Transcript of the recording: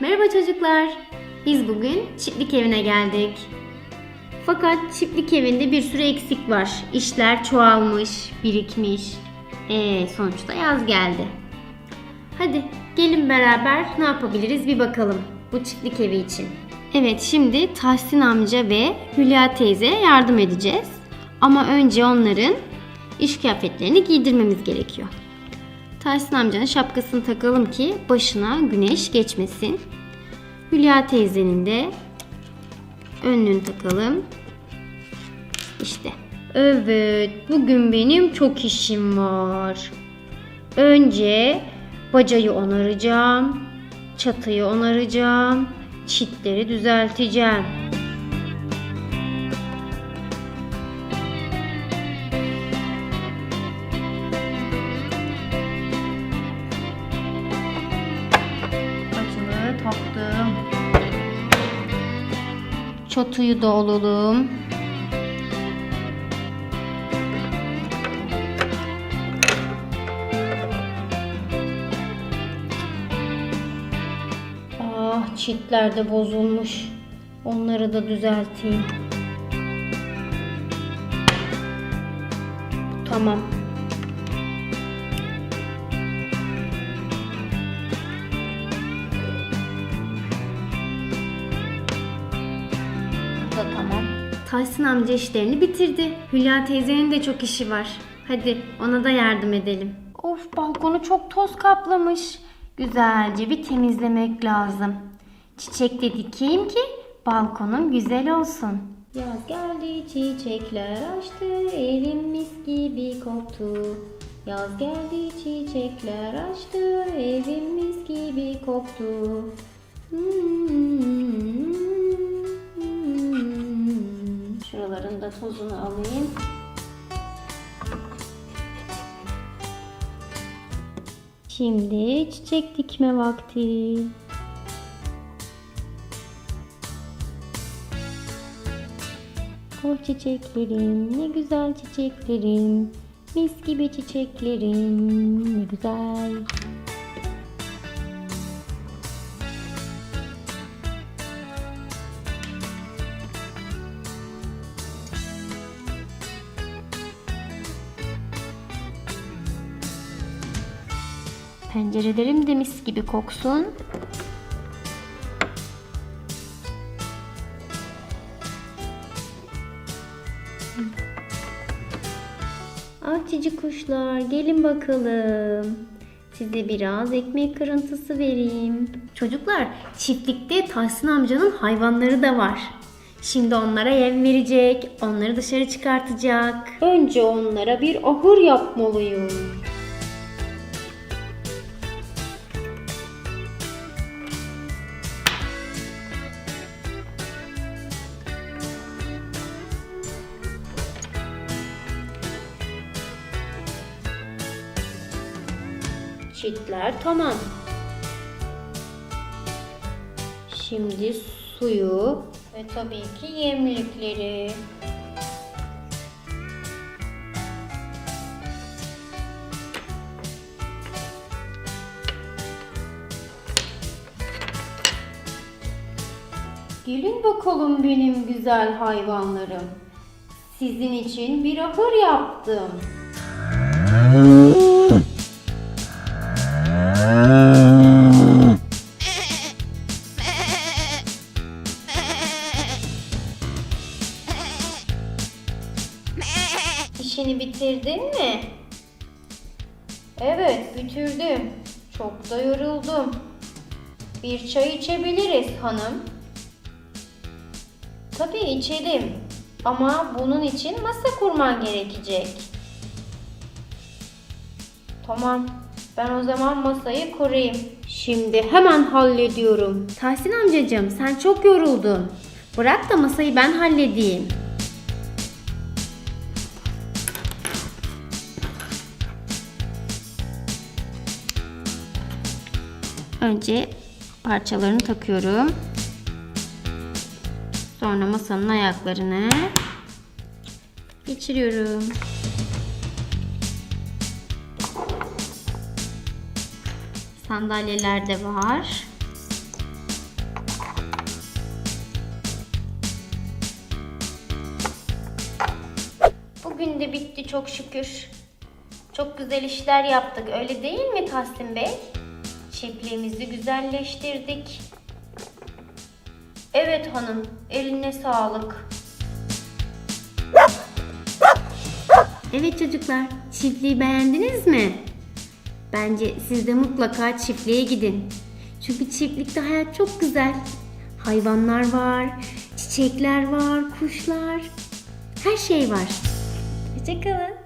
Merhaba çocuklar. Biz bugün çiftlik evine geldik. Fakat çiftlik evinde bir sürü eksik var. İşler çoğalmış, birikmiş. Ee, sonuçta yaz geldi. Hadi gelin beraber ne yapabiliriz bir bakalım bu çiftlik evi için. Evet şimdi Tahsin amca ve Hülya teyzeye yardım edeceğiz. Ama önce onların iş kıyafetlerini giydirmemiz gerekiyor. Tahsin amcanın şapkasını takalım ki başına güneş geçmesin. Hülya teyzenin de önlüğünü takalım. İşte. Evet, bugün benim çok işim var. Önce bacayı onaracağım, çatıyı onaracağım, çitleri düzelteceğim. Çatıyı da alalım. Ah çitler de bozulmuş. Onları da düzelteyim. Tamam. Tahsin amca işlerini bitirdi. Hülya teyzenin de çok işi var. Hadi ona da yardım edelim. Of balkonu çok toz kaplamış. Güzelce bir temizlemek lazım. Çiçek de dikeyim ki balkonum güzel olsun. Yaz geldi çiçekler açtı evim mis gibi koktu. Yaz geldi çiçekler açtı evim mis gibi koktu. Hmm. Da tozunu alayım. Şimdi çiçek dikme vakti. Oh çiçeklerim, ne güzel çiçeklerim. Mis gibi çiçeklerim, ne güzel. Pencerelerim de mis gibi koksun. Ah cici kuşlar gelin bakalım. Size biraz ekmek kırıntısı vereyim. Çocuklar çiftlikte Tahsin amcanın hayvanları da var. Şimdi onlara yem verecek, onları dışarı çıkartacak. Önce onlara bir ahır yapmalıyım. Çitler tamam. Şimdi suyu ve tabii ki yemlikleri. Gelin bakalım benim güzel hayvanlarım. Sizin için bir ahır yaptım. İşini bitirdin mi? Evet, bitirdim. Çok da yoruldum. Bir çay içebiliriz hanım. Tabii içelim. Ama bunun için masa kurman gerekecek. Tamam. Ben o zaman masayı kurayım. Şimdi hemen hallediyorum. Tahsin amcacığım sen çok yoruldun. Bırak da masayı ben halledeyim. Önce parçalarını takıyorum. Sonra masanın ayaklarını geçiriyorum. Sandalyeler de var. Bugün de bitti çok şükür. Çok güzel işler yaptık. Öyle değil mi Tahsin Bey? Çiftliğimizi güzelleştirdik. Evet hanım, eline sağlık. Evet çocuklar, çiftliği beğendiniz mi? Bence siz de mutlaka çiftliğe gidin. Çünkü çiftlikte hayat çok güzel. Hayvanlar var, çiçekler var, kuşlar. Her şey var. Hoşçakalın.